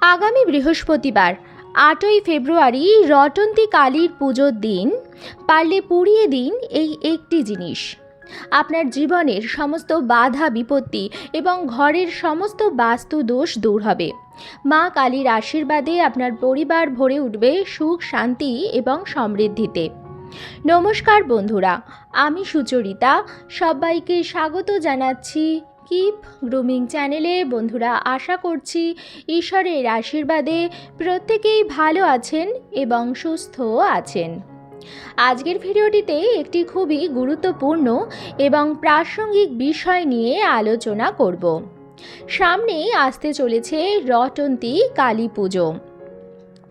আগামী বৃহস্পতিবার, আটই ফেব্রুয়ারি, রটন্তী কালীর পুজোর দিন। পারলে পুড়িয়ে দিন এই একটি জিনিস। আপনার জীবনের সমস্ত বাধা, বিপত্তি এবং ঘরের সমস্ত বাস্তু দোষ দূর হবে। মা কালীর আশীর্বাদে আপনার পরিবার ভরে উঠবে সুখ, শান্তি এবং সমৃদ্ধিতে। নমস্কার বন্ধুরা, আমি সুচরিতা। সবাইকে স্বাগত জানাচ্ছি কিপ গ্রুমিং চ্যানেলে বন্ধুরা আশা করছি ঈশ্বরের আশীর্বাদে প্রত্যেকেই ভালো আছেন এবং সুস্থও আছেন। আজকের ভিডিওটিতে একটি খুবই গুরুত্বপূর্ণ এবং প্রাসঙ্গিক বিষয় নিয়ে আলোচনা করব। সামনেই আসতে চলেছে রটন্তী কালী পুজো।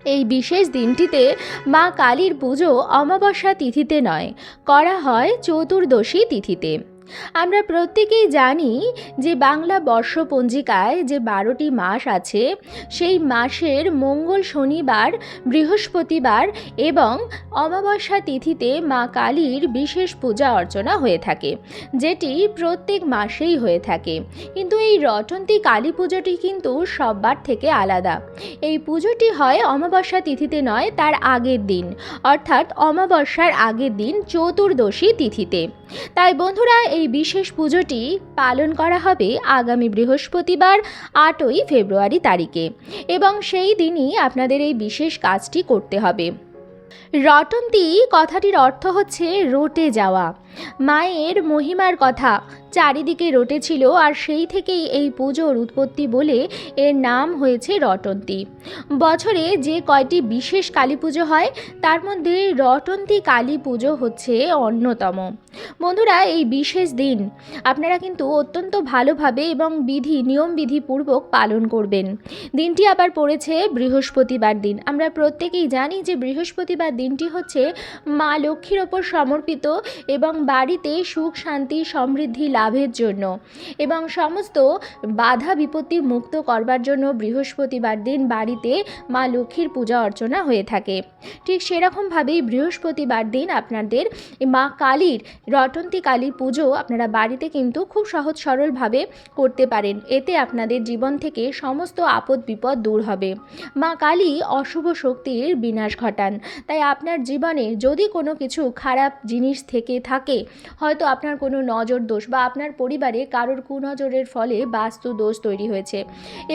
এই বিশেষ দিনটিতে মা কালীর পুজো অমাবস্যা তিথিতে নয়, করা হয় চতুর্দশী তিথিতে। আমরা প্রত্যেকেই জানি যে বাংলা বর্ষপঞ্জিকায় যে বারোটি মাস আছে, সেই মাসের মঙ্গল শনিবার, বৃহস্পতিবার এবং অমাবস্যা তিথিতে মা কালীর বিশেষ পূজা অর্চনা হয়ে থাকে, যেটি প্রত্যেক মাসেই হয়ে থাকে। কিন্তু এই রটন্তী কালী পুজোটি কিন্তু সববার থেকে আলাদা। এই পুজোটি হয় অমাবস্যা তিথিতে নয়, তার আগের দিন, অর্থাৎ অমাবস্যার আগের দিন চতুর্দশী তিথিতে। তাই বন্ধুরা, এই বিশেষ পুজোটি পালন করা হবে আগামী বৃহস্পতিবার, আটই ফেব্রুয়ারি তারিখে। এবং সেই দিনই আপনাদের এই বিশেষ কাজটি করতে হবে। রটন্তী কথাটির অর্থ হচ্ছে রোটে যাওয়া। মায়ের মহিমার কথা। চারিদিকে রটেছিল আর সেই থেকেই এই পুজোর উৎপত্তি বলে এর নাম হয়েছে রটন্তী। বছরে যে কয়টি বিশেষ কালী পুজো হয়, তার মধ্যে রটন্তী কালী পুজো হচ্ছে অন্যতম। বন্ধুরা, এই বিশেষ দিন আপনারা কিন্তু অত্যন্ত ভালোভাবে এবং বিধি নিয়মবিধি পূর্বক পালন করবেন। দিনটি আবার পড়েছে বৃহস্পতিবার দিন। আমরা প্রত্যেকেই জানি যে বৃহস্পতিবার দিনটি হচ্ছে মা লক্ষ্মীর ওপর সমর্পিত এবং বাড়িতে সুখ, শান্তি, সমৃদ্ধি লাভের জন্য এবং সমস্ত বাধা বিপত্তি মুক্ত করবার জন্য বৃহস্পতিবার দিন বাড়িতে মা লক্ষ্মীর পূজা অর্চনা হয়ে থাকে। ঠিক সেরকমভাবেই বৃহস্পতিবার দিন আপনাদের মা কালীর রটন্তী কালী পুজো আপনারা বাড়িতে কিন্তু খুব সহজ সরলভাবে করতে পারেন। এতে আপনাদের জীবন থেকে সমস্ত আপদ বিপদ দূর হবে। মা কালী অশুভ শক্তির বিনাশ ঘটান। তাই আপনার জীবনে যদি কোনো কিছু খারাপ জিনিস থেকে থাকে হয়তো আপনার কোনো নজর দোষ বা আপনার পরিবারে কারোর কুনজরের ফলে বাস্তু দোষ তৈরি হয়েছে।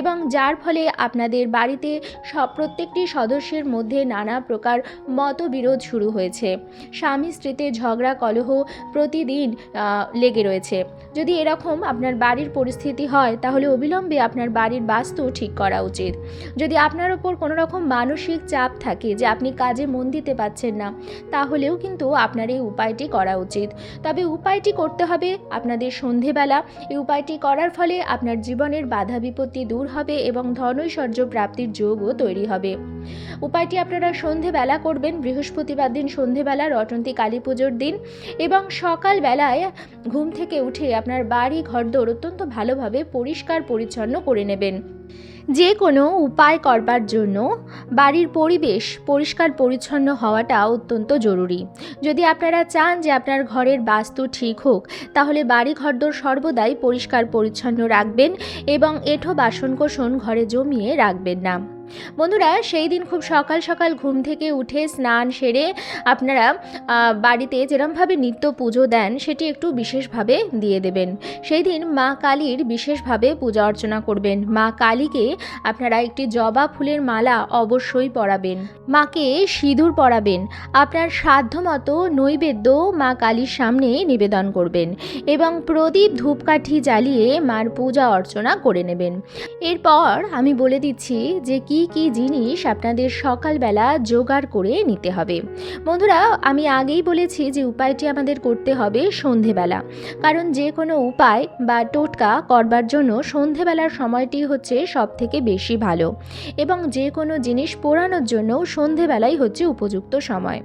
এবং যার ফলে আপনাদের বাড়িতে সব প্রত্যেকটি সদস্যের মধ্যে নানা প্রকার মতবিরোধ শুরু হয়েছে। স্বামী স্ত্রীতে ঝগড়া, কলহ প্রতিদিন লেগে রয়েছে। যদি এরকম আপনার বাড়ির পরিস্থিতি হয়, তাহলে অবিলম্বে আপনার বাড়ির বাস্তু ঠিক করা উচিত। যদি আপনার ওপর কোনো রকম মানসিক চাপ থাকে যে আপনি কাজে মন দিতে পারছেন না, তাহলেও কিন্তু আপনার এই উপায়টি করা উচিত। তবে উপায়টি করতে হবে আপনাদের সন্ধেবেলা। এই উপায়টি করার ফলে আপনার জীবনের বাধা বিপত্তি দূর হবে এবং ধনৈশ্বর্য প্রাপ্তির যোগও তৈরি হবে। উপায়টি আপনারা সন্ধেবেলা করবেন, বৃহস্পতিবার দিন সন্ধেবেলা, রটন্তী কালী পুজোর দিন এবং সকালবেলায় ঘুম থেকে উঠে আপনার বাড়ি ঘরদোর অত্যন্ত ভালোভাবে পরিষ্কার পরিচ্ছন্ন করে নেবেন। যে কোনো উপায় করবার জন্য বাড়ির পরিবেশ পরিষ্কার পরিচ্ছন্ন হওয়াটা অত্যন্ত জরুরি। যদি আপনারা চান যে আপনার ঘরের বাস্তু ঠিক হোক, তাহলে বাড়ি ঘরদোর সর্বদাই পরিষ্কার পরিচ্ছন্ন রাখবেন এবং এঁঠো বাসনকোসন ঘরে জমিয়ে রাখবেন না। বন্ধুরা, সেই দিন খুব সকাল সকাল ঘুম থেকে উঠে স্নান সেরে আপনারা বাড়িতে যেরমভাবে নিত্য পুজো দেন, সেটি একটু বিশেষভাবে দিয়ে দেবেন। সেই দিন মা কালীর বিশেষভাবে পূজা অর্চনা করবেন। মা কালীকে আপনারা একটি জবা ফুলের মালা অবশ্যই পরাবেন। মাকে সিঁদুর পরাবেন। আপনার সাধ্যমতো নৈবেদ্য মা কালীর সামনে নিবেদন করবেন এবং প্রদীপ ধূপকাঠি জ্বালিয়ে মার পূজা অর্চনা করে নেবেন। এরপর আমি বলে দিচ্ছি যে কি কি জিনিস আপনাদের সকালবেলা জোগাড় করে নিতে হবে। বন্ধুরা, আমি আগেই বলেছি যে উপায়টি আমাদের করতে হবে সন্ধেবেলা। কারণ যে কোনো উপায় বা টোটকা করবার জন্য সন্ধেবেলার সময়টি হচ্ছে সব থেকে বেশি ভালো। এবং যে কোনো জিনিস পোড়ানোর জন্যও সন্ধেবেলাই হচ্ছে উপযুক্ত সময়।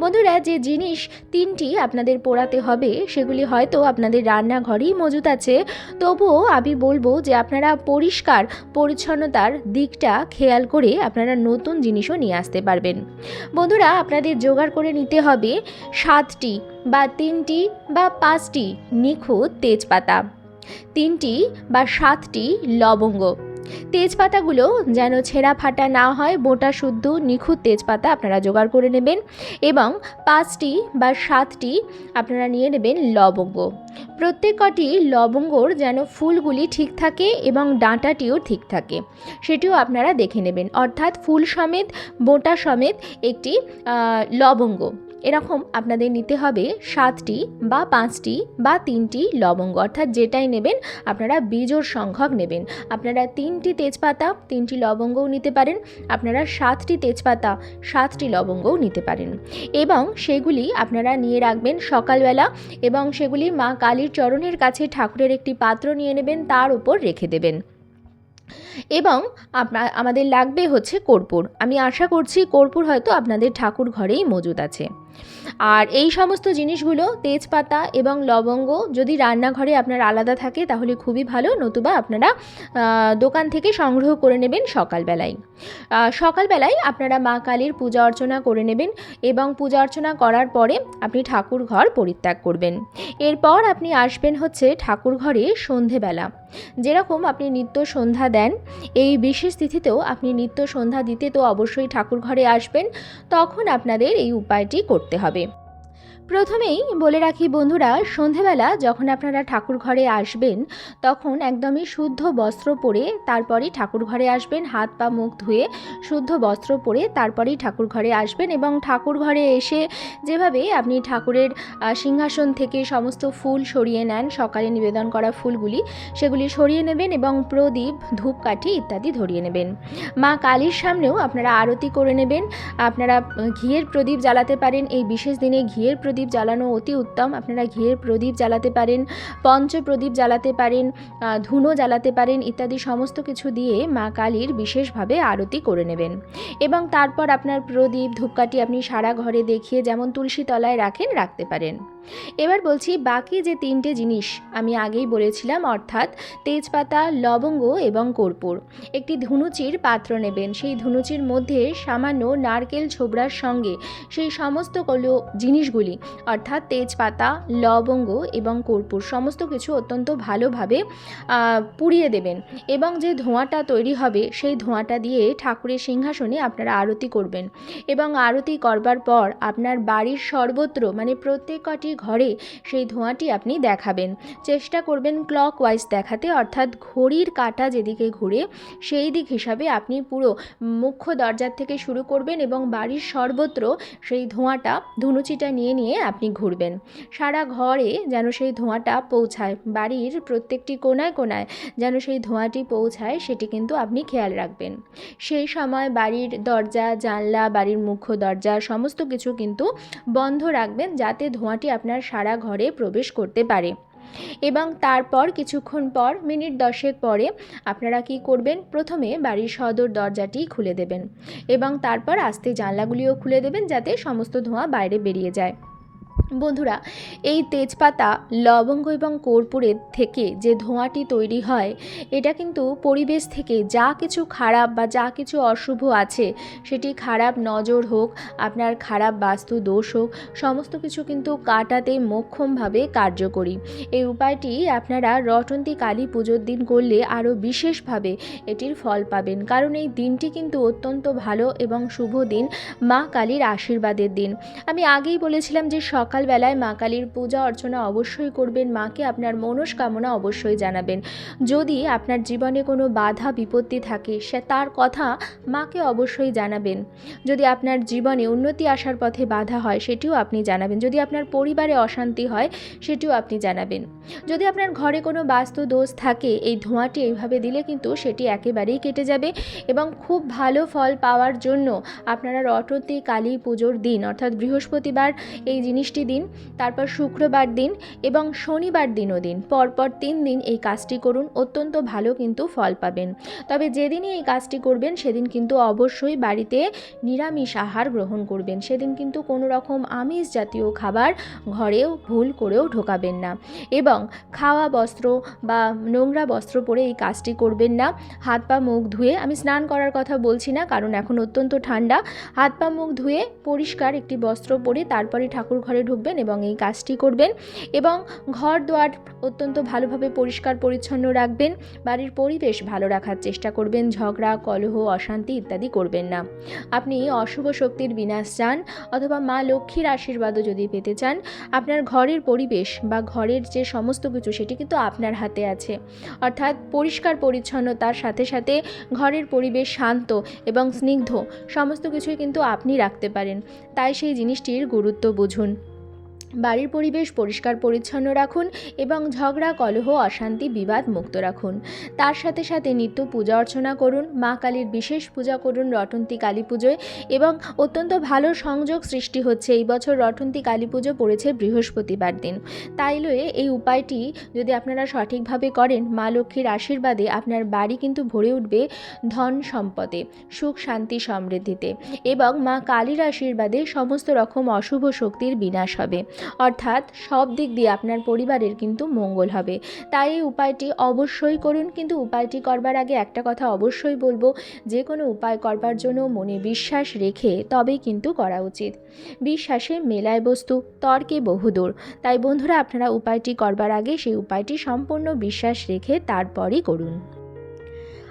বন্ধুরা, যে জিনিস তিনটি আপনাদের পোড়াতে হবে, সেগুলি হয়তো আপনাদের রান্নাঘরেই মজুত আছে। তবুও আমি বলব যে আপনারা পরিষ্কার, পরিচ্ছন্নতার দিকটা খেয়াল করে আপনারা নতুন জিনিসও নিয়ে আসতে পারবেন। বন্ধুরা, আপনাদের জোগাড় করে নিতে হবে সাতটি বা তিনটি বা পাঁচটি নিখুঁত তেজপাতা, তিনটি বা সাতটি লবঙ্গ। তেজপাতাগুলো যেন ছেঁড়া ফাটা না হয়, মোটা, শুদ্ধ, নিখুঁত তেজপাতা আপনারা জোগাড় করে নেবেন এবং পাঁচটি বা সাতটি আপনারা নিয়ে নেবেন লবঙ্গ। প্রত্যেক কটি লবঙ্গর যেন ফুলগুলি ঠিক থাকে এবং ডাঁটাটিও ঠিক থাকে, সেটিও আপনারা দেখে নেবেন। অর্থাৎ ফুল সমেত বোটা সমেত একটি লবঙ্গ। এরকম আপনাদের নিতে হবে সাতটি বা পাঁচটি বা তিনটি লবঙ্গ, অর্থাৎ যেটাই নেবেন আপনারা বীজোর সংখ্যক নেবেন। আপনারা তিনটি তেজপাতা, তিনটি লবঙ্গও নিতে পারেন। আপনারা সাতটি তেজপাতা, সাতটি লবঙ্গও নিতে পারেন। এবং সেগুলি আপনারা নিয়ে রাখবেন সকালবেলা এবং সেগুলি মা কালীর চরণের কাছে ঠাকুরের একটি পাত্র নিয়ে নেবেন, তার উপর রেখে দেবেন। এবং আমাদের লাগবে হচ্ছে কর্পূর। আমি আশা করছি কর্পূর হয়তো আপনাদের ঠাকুর ঘরেই মজুদ আছে। আর এই সমস্ত জিনিসগুলো তেজপাতা এবং লবঙ্গ যদি রান্নাঘরে আপনার আলাদা থাকে, তাহলে খুবই ভালো। নতুবা আপনারা দোকান থেকে সংগ্রহ করে নেবেন সকালবেলায়। সকালবেলায় আপনারা মা কালীর পূজা অর্চনা করে নেবেন এবং পূজা অর্চনা করার পরে আপনি ঠাকুর ঘর পরিত্যাগ করবেন। এরপর আপনি আসবেন হচ্ছে ঠাকুর ঘরে সন্ধেবেলা। যেরকম আপনি নিত্য সন্ধ্যা দেন, এই বিশেষ তিথিতেও আপনি নিত্য সন্ধ্যা দিতে তো অবশ্যই ঠাকুর ঘরে আসবেন, তখন আপনাদের এই উপায়টি করতে হবে। প্রথমেই বলে রাখি বন্ধুরা, সন্ধেবেলা যখন আপনারা ঠাকুর ঘরে আসবেন, তখন একদমই শুদ্ধ বস্ত্র পরে তারপরেই ঠাকুর ঘরে আসবেন, হাত পা মুখ ধুয়ে শুদ্ধ বস্ত্র পরে তারপরেই ঠাকুর ঘরে আসবেন এবং ঠাকুর ঘরে এসে যেভাবে আপনি ঠাকুরের সিংহাসন থেকে সমস্ত ফুল সরিয়ে নেন, সকালে নিবেদন করা ফুলগুলি, সেগুলি সরিয়ে নেবেন এবং প্রদীপ, ধূপকাঠি ইত্যাদি ধরিয়ে নেবেন। মা কালীর সামনেও আপনারা আরতি করে নেবেন, আপনারা ঘিয়ের প্রদীপ জ্বালাতে পারেন, এই বিশেষ দিনে ঘিয়ের প্রদীপ জ্বালানো অতি উত্তম। আপনারা ঘিয়ের প্রদীপ জ্বালাতে পারেন, পঞ্চ প্রদীপ জ্বালাতে পারেন ধুনো জ্বালাতে পারেন ইত্যাদি সমস্ত কিছু দিয়ে মা কালীর বিশেষভাবে আরতি করে নেবেন। এবং তারপর আপনার প্রদীপ, ধূপকাঠি আপনি সারা ঘরে দেখিয়ে যেমন তুলসী তলায় রাখেন, রাখতে পারেন। এবার বলছি বাকি যে তিনটে জিনিস আমি আগেই বলেছিলাম, অর্থাৎ তেজপাতা, লবঙ্গ এবং কর্পূর। একটি ধুনুচির পাত্র নেবেন। সেই ধুনুচির মধ্যে সামান্য নারকেল ছোবড়ার সঙ্গে সেই সমস্ত কলো জিনিসগুলি, অর্থাৎ তেজপাতা, লবঙ্গ এবং কর্পূর, সমস্ত কিছু অত্যন্ত ভালোভাবে পুড়িয়ে দেবেন এবং যে ধোঁয়াটা তৈরি হবে সেই ধোঁয়াটা দিয়ে ঠাকুরের সিংহাসনে আপনারা আরতি করবেন এবং আরতি করবার পর আপনার বাড়ির সর্বত্র মানে প্রত্যেক কটি ঘরে সেই ধোঁয়াটি আপনি দেখাবেন। চেষ্টা করবেন ক্লক ওয়াইজ দেখাতে, অর্থাৎ ঘড়ির কাঁটা যেদিকে ঘুরে সেই দিক হিসাবে আপনি পুরো মুখ্য দরজার থেকে শুরু করবেন এবং বাড়ির সর্বত্র সেই ধোঁয়াটা, ধুনুচিটা নিয়ে নিয়ে আপনি ঘুরবেন। সারা ঘরে যেন সেই ধোঁয়াটা পৌঁছায়, বাড়ির প্রত্যেকটি কোনায় কোনায় যেন সেই ধোঁয়াটি পৌঁছায়, সেটি কিন্তু আপনি খেয়াল রাখবেন। সেই সময় বাড়ির দরজা, জানলা, বাড়ির মুখ্য দরজা, সমস্ত কিছু কিন্তু বন্ধ রাখবেন, যাতে ধোঁয়াটি আপনার সারা ঘরে প্রবেশ করতে পারে। এবং তারপর কিছুক্ষণ পর, মিনিট দশেক পরে, আপনারা কি করবেন? প্রথমে বাড়ির সদর দরজাটি খুলে দেবেন এবং তারপর আস্তে জানলাগুলিও খুলে দেবেন যাতে সমস্ত ধোঁয়া বাইরে বেরিয়ে যায়। বন্ধুরা, এই তেজপাতা, লবঙ্গ এবং কর্পূরের থেকে যে ধোঁয়াটি তৈরি হয়, এটা কিন্তু পরিবেশ থেকে যা কিছু খারাপ বা যা কিছু অশুভ আছে, সেটি খারাপ নজর হোক, আপনার খারাপ বাস্তু দোষ হোক, সমস্ত কিছু কিন্তু কাটাতে মোক্ষমভাবে কার্যকরী। এই উপায়টি আপনারা রটন্তী কালী পুজোর দিন করলে আরও বিশেষভাবে এটির ফল পাবেন। কারণ এই দিনটি কিন্তু অত্যন্ত ভালো এবং শুভ দিন মা কালীর আশীর্বাদের দিন। আমি আগেই বলেছিলাম যে সকালবেলায় মা কালীর পূজা অর্চনা অবশ্যই করবেন। মাকে আপনার মনস্কামনা অবশ্যই জানাবেন। যদি আপনার জীবনে কোনো বাধা, বিপত্তি থাকে, সে তার কথা মাকে অবশ্যই জানাবেন। যদি আপনার জীবনে উন্নতি আসার পথে বাধা হয়, সেটিও আপনি জানাবেন। যদি আপনার পরিবারে অশান্তি হয়, সেটিও আপনি জানাবেন। যদি আপনার ঘরে কোনো বাস্তু দোষ থাকে, এই ধোঁয়াটি এইভাবে দিলে কিন্তু সেটি একেবারেই কেটে যাবে এবং খুব ভালো ফল পাওয়ার জন্য আপনারা রটতী কালী পুজোর দিন, অর্থাৎ বৃহস্পতিবার এই জিনিসটি দিন, তারপর শুক্রবার দিন এবং শনিবার দিনও দিন। পরপর তিন দিন এই কাজটি করুন, অত্যন্ত ভালো কিন্তু ফল পাবেন। তবে যেদিনই এই কাজটি করবেন, সেদিন কিন্তু অবশ্যই বাড়িতে নিরামিষ আহার গ্রহণ করবেন। সেদিন কিন্তু কোনো রকম আমিষ জাতীয় খাবার ঘরেও ভুল করেও ঢোকাবেন না এবং খাওয়া বস্ত্র বা নোংরা বস্ত্র পরে এই কাজটি করবেন না। হাত পা মুখ ধুয়ে, আমি স্নান করার কথা বলছি না, কারণ এখন অত্যন্ত ঠান্ডা। হাত পা মুখ ধুয়ে পরিষ্কার একটি বস্ত্র পরে, তারপরে ঠাকুর ঘরে উঠবেন এবং এই কাজটি করবেন এবং ঘর দুয়ার অত্যন্ত ভালোভাবে পরিষ্কার, পরিচ্ছন্ন রাখবেন, বাড়ির পরিবেশ ভালো রাখার চেষ্টা করবেন, ঝগড়া, কলহ, অশান্তি ইত্যাদি করবেন না। আপনি অশুভ শক্তির বিনাশ চান অথবা মা লক্ষ্মীর আশীর্বাদও যদি পেতে চান, আপনার ঘরের পরিবেশ বা ঘরের যে সমস্ত কিছু সেটি কিন্তু আপনার হাতে আছে। অর্থাৎ পরিষ্কার, পরিচ্ছন্নতার সাথে সাথে ঘরের পরিবেশ শান্ত এবং স্নিগ্ধ সমস্ত কিছুই কিন্তু আপনি রাখতে পারেন। তাই সেই জিনিসটির গুরুত্ব বুঝুন। বাড়ির পরিবেশ পরিষ্কার পরিচ্ছন্ন রাখুন এবং ঝগড়া, কলহ, অশান্তি, বিবাদ মুক্ত রাখুন। তার সাথে সাথে নিত্য পূজা অর্চনা করুন, মা কালীর বিশেষ পূজা করুন রটন্তী কালী পুজোয় এবং অত্যন্ত ভালো সংযোগ সৃষ্টি হচ্ছে। এই বছর রটন্তী কালী পুজো পড়েছে বৃহস্পতিবার দিন। তাই লয়ে এই উপায়টি যদি আপনারা সঠিকভাবে করেন, মা লক্ষ্মীর আশীর্বাদে আপনার বাড়ি কিন্তু ভরে উঠবে ধন সম্পদে, সুখ, শান্তি সমৃদ্ধিতে এবং মা কালীর আশীর্বাদে সমস্ত রকম অশুভ শক্তির বিনাশ হবে। অর্থাৎ সব দিক দিয়ে আপনার পরিবারের কিন্তু মঙ্গল হবে। তাই এই উপায়টি অবশ্যই করুন, কিন্তু উপায়টি করবার আগে একটা কথা অবশ্যই বলব, যে কোনো উপায় করবার জন্য মনে বিশ্বাস রেখে তবেই কিন্তু করা উচিত। বিশ্বাসে মেলায় বস্তু, তর্কে বহুদূর। তাই বন্ধুরা, আপনারা উপায়টি করবার আগে সেই উপায়টি সম্পূর্ণ বিশ্বাস রেখে তারপরই করুন।